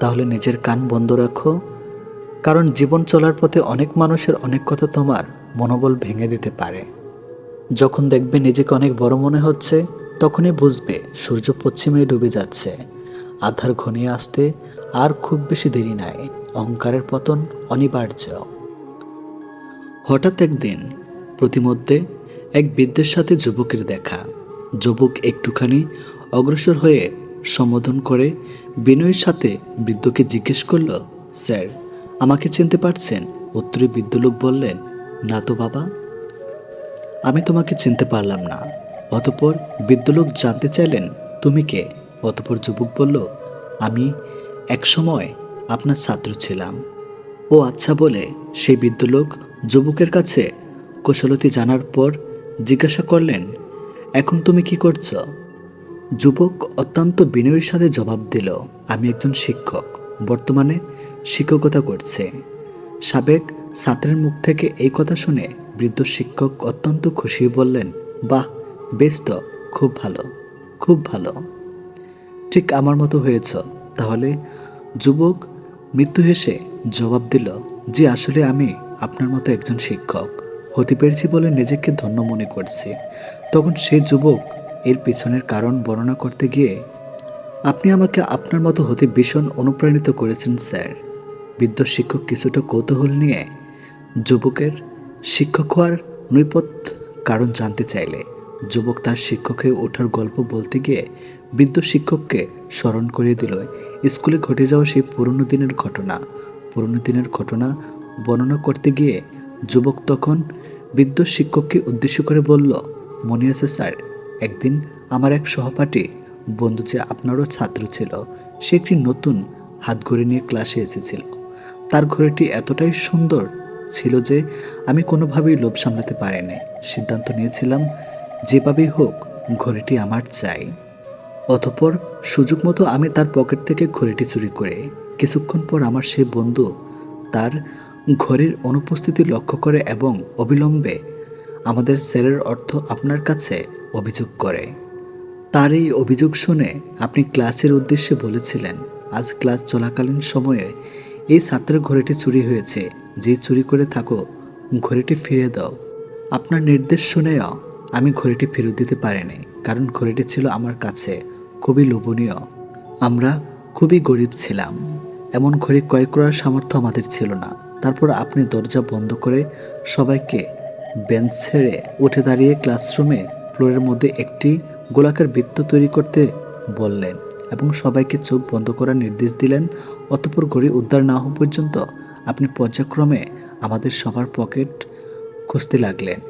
তাহলে নিজের কান বন্ধ রাখো। কারণ জীবন চলার পথে অনেক মানুষের অনেক কথা তোমার মনোবল ভেঙে দিতে পারে। যখন দেখবে নিজেকে অনেক বড় মনে হচ্ছে, তখনই বুঝবে সূর্য পশ্চিমে ডুবে যাচ্ছে। আধার ঘনিয়ে আসতে আর খুব বেশি দেরি নাই। অহংকারের পতন অনিবার্য। হঠাৎ একদিন প্রতিমধ্যে এক বৃদ্ধের সাথে যুবকের দেখা। যুবক একটুখানি অগ্রসর হয়ে সম্বোধন করে বিনয়ের সাথে বৃদ্ধকে জিজ্ঞেস করল, স্যার, আমাকে চিনতে পারছেন? উত্তরে বৃদ্ধলোক বললেন, না তো বাবা। আমি তোমাকে চিনতে পারলাম না। অতপর বৃদ্ধলোক জানতে চাইলেন, তুমি কে? অতপর যুবক বলল, আমি একসময় আপনার ছাত্র ছিলাম। ও আচ্ছা বলে সেই বৃদ্ধলোক যুবকের কাছে কুশলতি জানার পর জিজ্ঞাসা করলেন, এখন তুমি কি করছ? যুবক অত্যন্ত বিনয়ের সাথে জবাব দিল, আমি একজন শিক্ষক। বর্তমানে শিক্ষকতা করছে। সাবেক ছাত্রের মুখ থেকে এই কথা শুনে বৃদ্ধ শিক্ষক অত্যন্ত খুশি বললেন, বাহ, বেশ তো, খুব ভালো খুব ভালো। ঠিক আমার মতো হয়েছ। তাহলে যুবক মৃত্যু হেসে জবাব দিল যে আসলে আমি আপনার মতো একজন শিক্ষক। হতে পেরেছি বলে নিজেকে ধন্য মনে করছি। তখন সে যুবক এর পিছনের কারণ বর্ণনা করতে গিয়ে, আপনি আমাকে আপনার মতো হতে ভীষণ অনুপ্রাণিত করেছেন, স্যার। বৃদ্ধ শিক্ষক কিছুটা কৌতূহল নিয়ে যুবকের শিক্ষক হওয়ার নৈপথ কারণ জানতে চাইলে, যুবক তার শিক্ষকের ওঠার গল্প বলতে গিয়ে বৃদ্ধ শিক্ষককে স্মরণ করিয়ে দিল। স্কুলে ঘটে যাওয়া সেই পুরনো দিনের ঘটনা। পুরনো দিনের ঘটনা বর্ণনা করতে গিয়ে যুবক তখন বৃদ্ধ শিক্ষককে উদ্দেশ্য করে বলল, মনে আছে, স্যার একদিন আমার এক সহপাঠী, বন্ধু যে আপনারও ছাত্র ছিল, সে একটি নতুন হাত ঘড়ি নিয়ে ক্লাসে এসেছিল। তার ঘড়িটি এতটাই সুন্দর ছিল যে আমি কোনোভাবেই লোভ সামলাতে পারিনি। সিদ্ধান্ত নিয়েছিলাম, যেভাবেই হোক, ঘড়িটি আমার চাই। অতপর সুযোগ মতো আমি তার পকেট থেকে ঘড়িটি চুরি করে, কিছুক্ষণ পর আমার সে বন্ধু তার ঘড়ির অনুপস্থিতি লক্ষ্য করে এবং অবিলম্বে আমাদের স্যারের অর্থ আপনার কাছে অভিযোগ করে। তার এই অভিযোগ শুনে আপনি ক্লাসের উদ্দেশ্যে বলেছিলেন, আজ ক্লাস চলাকালীন সময়ে এই ছাত্রের ঘড়িটি চুরি হয়েছে। যে চুরি করে থাকো, ঘড়িটি ফিরে দাও। আপনার নির্দেশ শুনেও আমি ঘড়িটি ফেরত দিতে পারিনি, কারণ ঘড়িটি ছিল আমার কাছে খুবই লোভনীয়। আমরা খুবই গরিব ছিলাম। এমন ঘড়ি ক্রয় করার সামর্থ্য আমাদের ছিল না। তারপর আপনি দরজা বন্ধ করে সবাইকে বেঞ্চ ছেড়ে উঠে দাঁড়িয়ে ক্লাসরুমে ফ্লোরের মধ্যে একটি গোলাকার বৃত্ত তৈরি করতে বললেন এবং সবাইকে চোখ বন্ধ করার নির্দেশ দিলেন। অতপর ঘড়ি উদ্ধার না হওয়া পর্যন্ত আপনি পর্যায়ক্রমে আমাদের সবার পকেট খুঁজতে লাগলেন।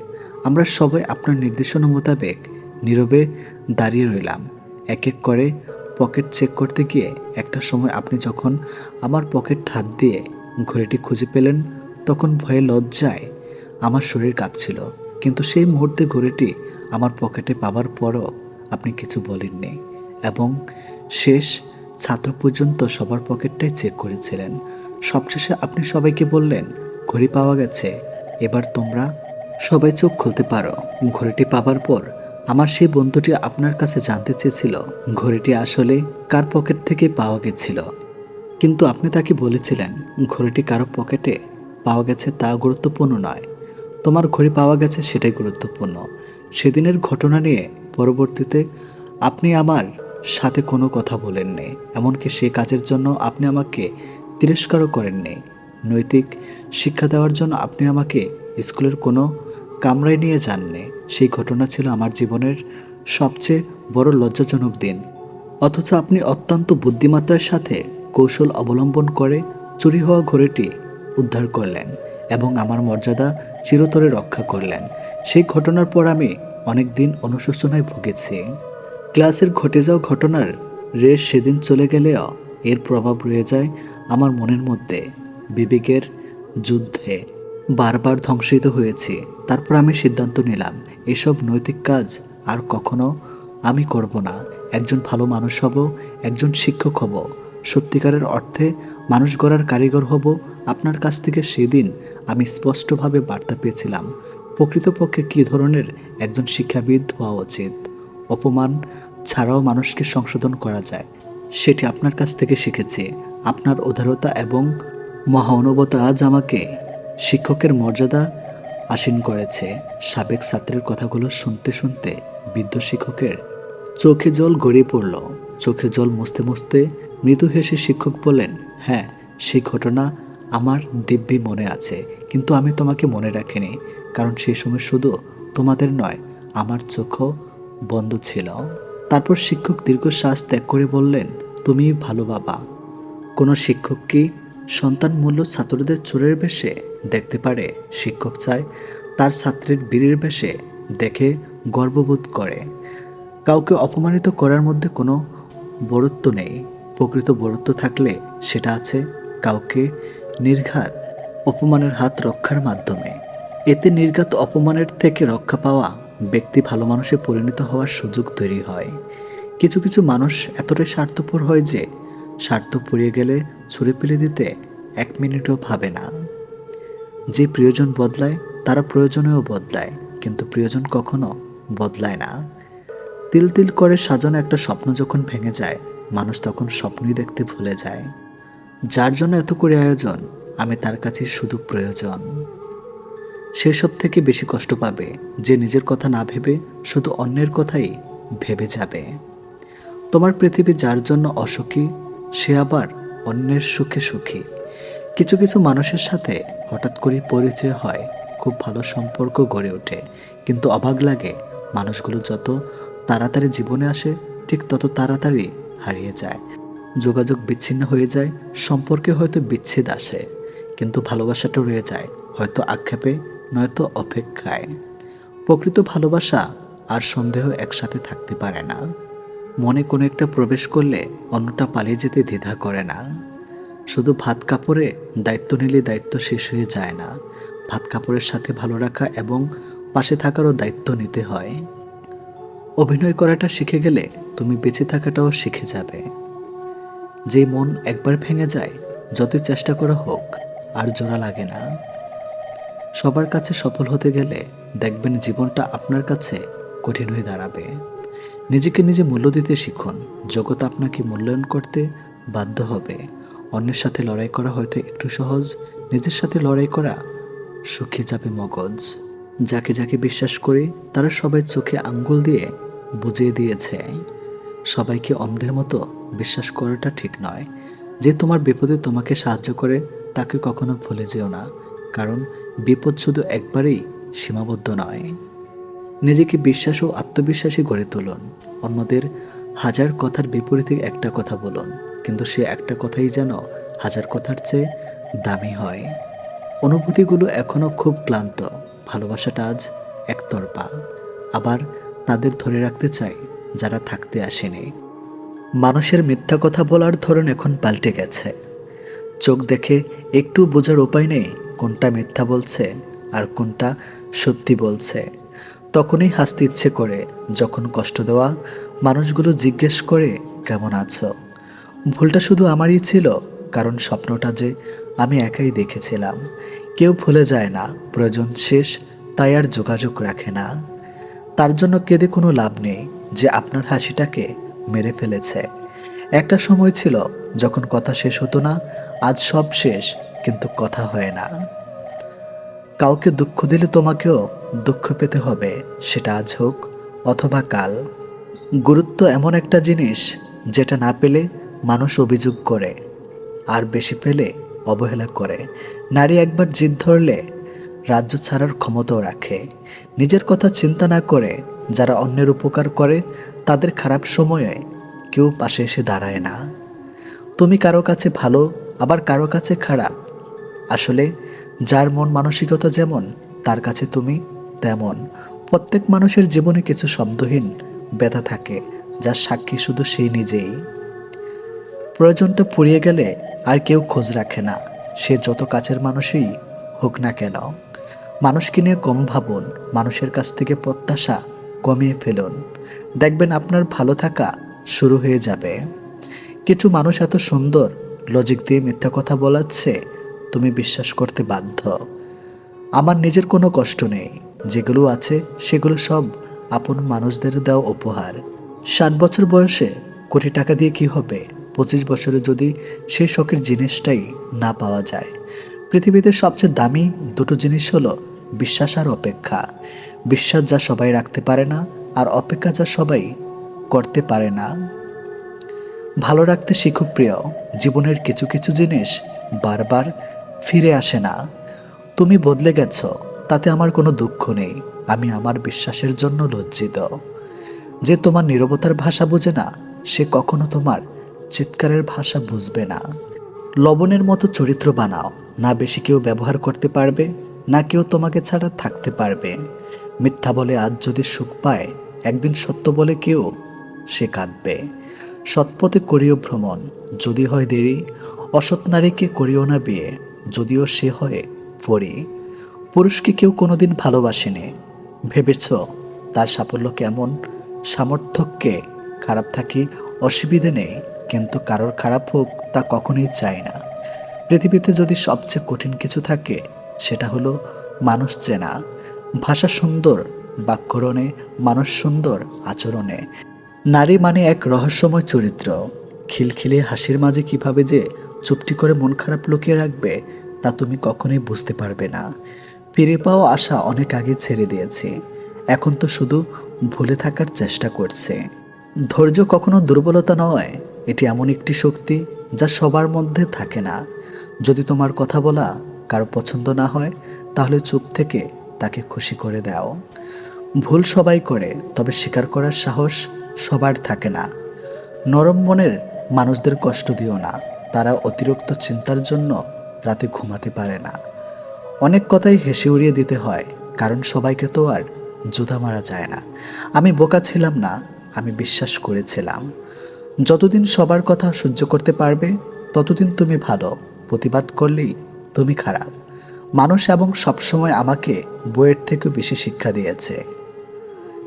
আমরা সবাই আপনার নির্দেশনা মোতাবেক নীরবে দাঁড়িয়ে রইলাম। এক এক করে পকেট চেক করতে গিয়ে একটা সময় আপনি যখন আমার পকেট হাত দিয়ে ঘড়িটি খুঁজে পেলেন, তখন ভয়ে লজ্জায় আমার শরীর কাঁপছিল, কিন্তু সেই মুহূর্তে ঘড়িটি আমার পকেটে পাবার পরও আপনি কিছু বলেননি এবং শেষ ছাত্র পর্যন্ত সবার পকেটটাই চেক করেছিলেন। সবশেষে আপনি সবাইকে বললেন, ঘড়ি পাওয়া গেছে, এবার তোমরা সবাই চোখ খুলতে পারো। ঘড়িটি পাবার পর আমার সেই বন্ধুটি আপনার কাছে জানতে চেয়েছিল, ঘড়িটি আসলে কার পকেট থেকে পাওয়া গেছিল? কিন্তু আপনি তাকে বলেছিলেন, ঘড়িটি কারও পকেটে পাওয়া গেছে তা গুরুত্বপূর্ণ নয়। তোমার ঘড়ি পাওয়া গেছে সেটাই গুরুত্বপূর্ণ। সেদিনের ঘটনা নিয়ে পরবর্তীতে আপনি আমার সাথে কোনো কথা বলেননি, এমনকি সে কাজের জন্য আপনি আমাকে তিরস্কারও করেননি। নৈতিক শিক্ষা দেওয়ার জন্য আপনি আমাকে স্কুলের কোনো কামরায় নিয়ে যাননি। সেই ঘটনা ছিল আমার জীবনের সবচেয়ে বড় লজ্জাজনক দিন। অথচ আপনি অত্যন্ত বুদ্ধিমাত্রার সাথে কৌশল অবলম্বন করে চুরি হওয়া ঘড়িটি উদ্ধার করলেন। এবং আমার মর্যাদা চিরতরে রক্ষা করলেন। সেই ঘটনার পর আমি অনেক দিন অনুশোচনায় ভুগেছি। ক্লাসের ঘটে যাওয়া ঘটনার রেশ সেদিন চলে গেলেও এর প্রভাব রয়ে যায় আমার মনের মধ্যে। বিবেকের যুদ্ধে বারবার ধ্বংসিত হয়েছি, তারপর আমি সিদ্ধান্ত নিলাম, এসব নৈতিক কাজ আর কখনো আমি করব না। একজন ভালো মানুষ হব, একজন শিক্ষক হব, সত্যিকারের অর্থে মানুষ গড়ার কারিগর হব আপনার কাছ থেকে সেদিন আমি স্পষ্টভাবে বার্তা পেয়েছিলাম, প্রকৃতপক্ষে কী ধরনের একজন শিক্ষাবিদ হওয়া উচিত? অপমান ছাড়াও মানুষকে সংশোধন করা যায়, সেটি আপনার কাছ থেকে শিখেছি। আপনার উদারতা এবং মহানুভতা আজ আমাকে শিক্ষকের মর্যাদা আসীন করেছে। সাবেক ছাত্রের কথাগুলো শুনতে শুনতে বৃদ্ধ শিক্ষকের চোখে জল গড়িয়ে পড়ল। চোখের জল মুছতে মুছতে মৃদু হেসে শিক্ষক বললেন হ্যাঁ সেই ঘটনা আমার দিব্যি মনে আছে, কিন্তু আমি তোমাকে মনে রাখিনি, কারণ সেই সময় শুধু তোমাদের নয়, আমার চোখও বন্ধ ছিল। তারপর শিক্ষক দীর্ঘশ্বাস ত্যাগ করে বললেন, তুমি ভালো বাবা। কোনো শিক্ষক কি সন্তান মূল্য ছাত্রদের চোরের বেশে দেখতে পারে? শিক্ষক চায় তার ছাত্রের বীরের বেশে দেখে গর্ববোধ করে। কাউকে অপমানিত করার মধ্যে কোনো বরত্ব নেই। প্রকৃত বরত্ব থাকলে সেটা আছে, কাউকে নির্ঘাত অপমানের হাত রক্ষার মাধ্যমে। এতে নির্ঘাত অপমানের থেকে রক্ষা পাওয়া ব্যক্তি ভালো মানুষে পরিণত হওয়ার সুযোগ তৈরি হয়। কিছু কিছু মানুষ এতটাই স্বার্থপর হয় যে, স্বার্থ পুড়িয়ে গেলে ছুঁড়ে ফেলে দিতে এক মিনিটও ভাবে না। যে প্রিয়জন বদলায়, তারা প্রয়োজনেও বদলায়, কিন্তু প্রিয়জন কখনো বদলায় না। তিল তিল করে সাজানো একটা স্বপ্ন যখন ভেঙে যায়, মানুষ তখন স্বপ্নই দেখতে ভুলে যায়। যার জন্য এত করে আয়োজন, আমি তার কাছে শুধু প্রয়োজন। সেসব থেকে বেশি কষ্ট পাবে, যে নিজের কথা না ভেবে শুধু অন্যের কথাই ভেবে যাবে। তোমার পৃথিবী যার জন্য অসুখী, সে আবার অন্যের সুখে সুখী। কিছু কিছু মানুষের সাথে হঠাৎ করে পরিচয় হয়, খুব ভালো সম্পর্ক গড়ে ওঠে। কিন্তু অবাক লাগে, মানুষগুলো যত তাড়াতাড়ি জীবনে আসে, ঠিক তত তাড়াতাড়ি হারিয়ে যায়। যোগাযোগ বিচ্ছিন্ন হয়ে যায়, সম্পর্কে হয়তো বিচ্ছেদ আসে, কিন্তু ভালোবাসাটা রয়ে যায়, হয়তো আক্ষেপে, নয়তো অপেক্ষায়। প্রকৃত ভালোবাসা আর সন্দেহ একসাথে থাকতে পারে না। মনে কোনো একটা প্রবেশ করলে অন্যটা পালিয়ে যেতে দ্বিধা করে না। শুধু ভাত কাপড়ে দায়িত্ব নিলে দায়িত্ব শেষ হয়ে যায় না। ভাত কাপড়ের সাথে ভালো রাখা এবং পাশে থাকারও দায়িত্ব নিতে হয়। অভিনয় করাটা শিখে গেলে তুমি বেঁচে থাকাটাও শিখে যাবে। যে মন একবার ভেঙে যায়, যতই চেষ্টা করা হোক, আর জোড়া লাগে না। সবার কাছে সফল হতে গেলে দেখবেন জীবনটা আপনার কাছে কঠিন হয়ে দাঁড়াবে। নিজেকে নিজে মূল্য দিতে শিখুন। জগৎ আপনাকে মূল্যায়ন করতে বাধ্য হবে। অন্যের সাথে লড়াই করা হয়তো একটু সহজ, নিজের সাথে লড়াই করা শুকিয়ে যাবে মগজ। যাকে যাকে বিশ্বাস করি, তারা সবাই চোখে আঙ্গুল দিয়ে বুঝিয়ে দিয়েছে। সবাইকে অন্ধের মতো বিশ্বাস করাটা ঠিক নয়। যে তোমার বিপদে তোমাকে সাহায্য করে, তাকে কখনো ভুলে যেও না। কারণ বিপদ শুধু একবারেই সীমাবদ্ধ নয়। নিজেকে বিশ্বাস ও আত্মবিশ্বাসী গড়ে তুলুন। অন্যদের হাজার কথার বিপরীতে একটা কথা বলুন, কিন্তু সে একটা কথাই যেন হাজার কথার চেয়ে দামি হয়। অনুভূতিগুলো এখনও খুব ক্লান্ত। ভালোবাসাটা আজ একতরফা। আবার তাদের ধরে রাখতে চাই যারা থাকতে আসেনি। মানুষের মিথ্যা কথা বলার ধরন এখন পাল্টে গেছে। চোখ দেখে একটু বোঝার উপায় নেই কোনটা মিথ্যা বলছে আর কোনটা সত্যি বলছে। তখনই হাসতে ইচ্ছে করে, যখন কষ্ট দেওয়া মানুষগুলো জিজ্ঞেস করে, কেমন আছো? ভুলটা শুধু আমারই ছিল, কারণ স্বপ্নটা যে আমি একাই দেখেছিলাম। কেউ ভুলে যায় না, প্রয়োজন শেষ, তাই আর যোগাযোগ রাখে না। তার জন্য কেঁদে কোনো লাভ নেই। যে আপনার হাসিটাকে মেরে ফেলেছে। একটা সময় ছিল যখন কথা শেষ হতো না, আজ সব শেষ, কিন্তু কথা হয় না। কাউকে দুঃখ দিলে তোমাকেও দুঃখ পেতে হবে, সেটা আজ হোক অথবা কাল। গুরুত্ব এমন একটা জিনিস যেটা না পেলে মানুষ অভিযোগ করে, আর বেশি পেলে অবহেলা করে। নারী একবার জিদ ধরলে রাজ্য ছাড়ার ক্ষমতাও রাখে। নিজের কথা চিন্তা না করে যারা অন্যের উপকার করে তাদের খারাপ সময়ে কেউ পাশে এসে দাঁড়ায় না। তুমি কারও কাছে ভালো, আবার কারও কাছে খারাপ। আসলে যার মন মানসিকতা যেমন, তার কাছে তুমি তেমন। প্রত্যেক মানুষের জীবনে কিছু শব্দহীন ব্যথা থাকে, যার সাক্ষী শুধু সেই নিজেই। প্রয়োজনটা পুড়িয়ে গেলে আর কেউ খোঁজ রাখে না, সে যত কাছের মানুষই হোক না কেন। মানুষকে নিয়ে কম ভাবুন, মানুষের কাছ থেকে প্রত্যাশা কমিয়ে ফেলুন। দেখবেন আপনার ভালো থাকা শুরু হয়ে যাবে। কিছু মানুষ এত সুন্দর লজিক দিয়ে মিথ্যা কথা বলাচ্ছে, তুমি বিশ্বাস করতে বাধ্য। আমার নিজের কোনো কষ্ট নেই। যেগুলো আছে, সেগুলো সব আপন মানুষদের দেওয়া উপহার। ষাট বছর বয়সে কোটি টাকা দিয়ে কি হবে? পঁচিশ বছরে যদি সেই শখের জিনিসটাই না পাওয়া যায়। পৃথিবীতে সবচেয়ে দামি দুটো জিনিস হলো বিশ্বাস আর অপেক্ষা। বিশ্বাস যা সবাই রাখতে পারে না আর অপেক্ষা যা সবাই করতে পারে না। ভালো রাখতে শিখুক প্রিয়, জীবনের কিছু কিছু জিনিস বারবার ফিরে আসে না। তুমি বদলে গেছ, তাতে আমার কোনো দুঃখ নেই, আমি আমার বিশ্বাসের জন্য লজ্জিত। যে তোমার নীরবতার ভাষা বোঝে না, সে কখনো তোমার চিৎকারের ভাষা বুঝবে না। লবণের মতো চরিত্র বানাও, না বেশি কেউ ব্যবহার করতে পারবে, না কেউ তোমাকে ছাড়া থাকতে পারবে। মিথ্যা বলে আজ যদি সুখ পায়, একদিন সত্য বলে কেউ? সে কাঁদবে। সৎপথে করিও ভ্রমণ, যদি হয় দেরি। অসৎ নারীকে করিও না বিয়ে, যদিও সে হয় পরি। পুরুষকে কেউ কোনোদিন ভালোবাসেনি। ভেবেছ, তার সাফল্য কেমন? সামর্থ্যকে খারাপ থাকি অসুবিধে নেই, কিন্তু কারোর খারাপ হোক তা কখনোই চায় না। পৃথিবীতে যদি সবচেয়ে কঠিন কিছু থাকে, সেটা হলো মানুষ চেনা। ভাষা সুন্দর, বাক্যরণে মানুষ সুন্দর আচরণে। নারী মানে এক রহস্যময় চরিত্র। খিলখিলে হাসির মাঝে কীভাবে যে চুপটি করে মন খারাপ লুকিয়ে রাখবে, তা তুমি কখনোই বুঝতে পারবে না। ফিরে পাওয়া আশা অনেক আগে ছেড়ে দিয়েছে। এখন তো শুধু ভুলে থাকার চেষ্টা করছে। ধৈর্য কখনো দুর্বলতা নয়, এটি এমন একটি শক্তি যা সবার মধ্যে থাকে না। যদি তোমার কথা বলা কারও পছন্দ না হয়, তাহলে চুপ থেকে তাকে খুশি করে দাও। ভুল সবাই করে, তবে স্বীকার করার সাহস সবার থাকে না। নরম মনের মানুষদের কষ্ট দিও না। তারা অতিরিক্ত চিন্তার জন্য রাতে ঘুমাতে পারে না। অনেক কথাই হেসে উড়িয়ে দিতে হয়, কারণ সবাইকে তো আর জুতা মারা যায় না। আমি বোকা ছিলাম না, আমি বিশ্বাস করেছিলাম। যতদিন সবার কথা সহ্য করতে পারবে, ততদিন তুমি ভালো। প্রতিবাদ করলেই তুমি খারাপ। মানুষ এবং সবসময় আমাকে বইয়ের থেকেও বেশি শিক্ষা দিয়েছে।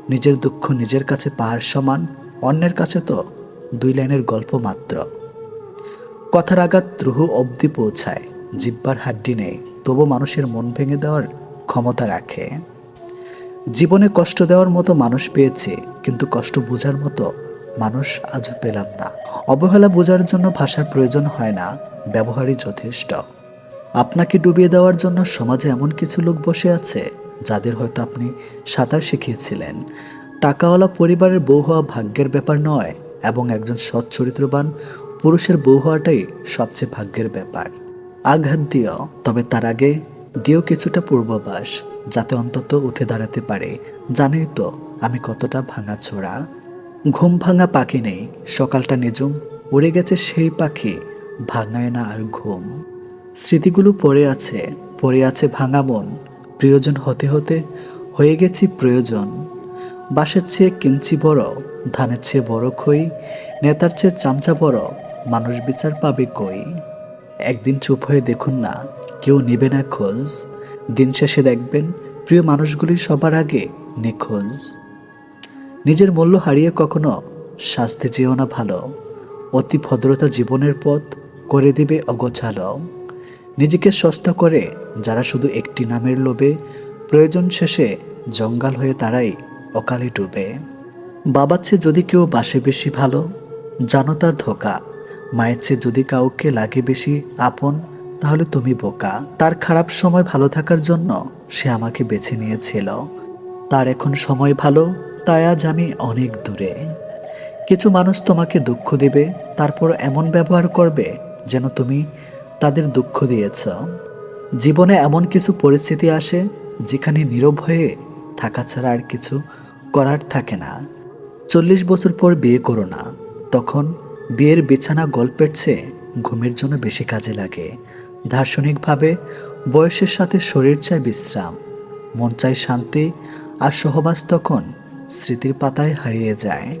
নিজের দুঃখ নিজের কাছে পাহাড় সমান, অন্যের কাছে তো দুই লাইনের গল্প মাত্র। কথার আঘাত দ্রুহ অবধি পৌঁছায়, জিব্বার হাড্ডি নেই, তবু মানুষের মন ভেঙে দেওয়ার ক্ষমতা রাখে। জীবনে কষ্ট দেওয়ার মতো মানুষ পেয়েছে, কিন্তু কষ্ট বোঝার মতো মানুষ আজও পেলাম না। অবহেলা বোঝার জন্য ভাষার প্রয়োজন হয় না, ব্যবহারই যথেষ্ট। আপনাকে ডুবিয়ে দেওয়ার জন্য সমাজে এমন কিছু লোক বসে আছে, যাদের হয়তো আপনি সাঁতার শিখিয়েছিলেন। টাকাওয়ালা পরিবারের বউ হওয়া ভাগ্যের ব্যাপার নয়, এবং একজন সৎ চরিত্রবান পুরুষের বউ হওয়াটাই সবচেয়ে ভাগ্যের ব্যাপার। আঘাত দিও, তবে তার আগে দিও কিছুটা পূর্বাভাস, যাতে অন্তত উঠে দাঁড়াতে পারে। জানেই তো, আমি কতটা ভাঙা ছোড়া ঘুম ভাঙা পাখি নেই, সকালটা নিজুম উড়ে গেছে সেই পাখি, ভাঙায় না আর ঘুম। স্মৃতিগুলো পড়ে আছে পড়ে আছে ভাঙা মন। প্রিয়জন হতে হতে হয়ে গেছি প্রয়োজন। বাসের চেয়ে কিঞ্চি বড়, ধানের চেয়ে বড় খই, নেতার চেয়ে চামচা বড়, মানুষ বিচার পাবে কই? একদিন চুপ হয়ে দেখুন না, কেউ নেবে না খোঁজ। দিন শেষে দেখবেন প্রিয় মানুষগুলি সবার আগে নিখোঁজ। নিজের মূল্য হারিয়ে কখনো শাস্তি চেয়েও না ভালো। অতি ভদ্রতা জীবনের পথ করে দিবে অগোছালো। নিজেকে সস্তা করে, যারা শুধু একটি নামের লোভে, প্রয়োজন শেষে জঙ্গল হয়ে তারাই অকালে ডুবে। বাবার চেয়ে যদি কেউ বাসে বেশি ভালো, জানো তার ধোকা। মায়ের চেয়ে যদি কাউকে লাগে বেশি আপন, তাহলে তুমি বোকা। তার খারাপ সময় ভালো থাকার জন্য সে আমাকে বেছে নিয়েছিল। তার এখন সময় ভালো, তাই আজ আমি অনেক দূরে। কিছু মানুষ তোমাকে দুঃখ দেবে, তারপর এমন ব্যবহার করবে যেন তুমি তাদের দুঃখ দিয়েছ। জীবনে এমন কিছু পরিস্থিতি আসে যেখানে নীরব হয়ে থাকা ছাড়া আর কিছু করার থাকে না। চল্লিশ বছর পর বিয়ে করো না। তখন বিয়ের বিছানা গল্পের চেয়ে ঘুমের জন্য বেশি কাজে লাগে। দার্শনিকভাবে বয়সের সাথে শরীর চায় বিশ্রাম, মন চায় শান্তি আর সহবাস তখন স্মৃতির পাতায় হারিয়ে যায়।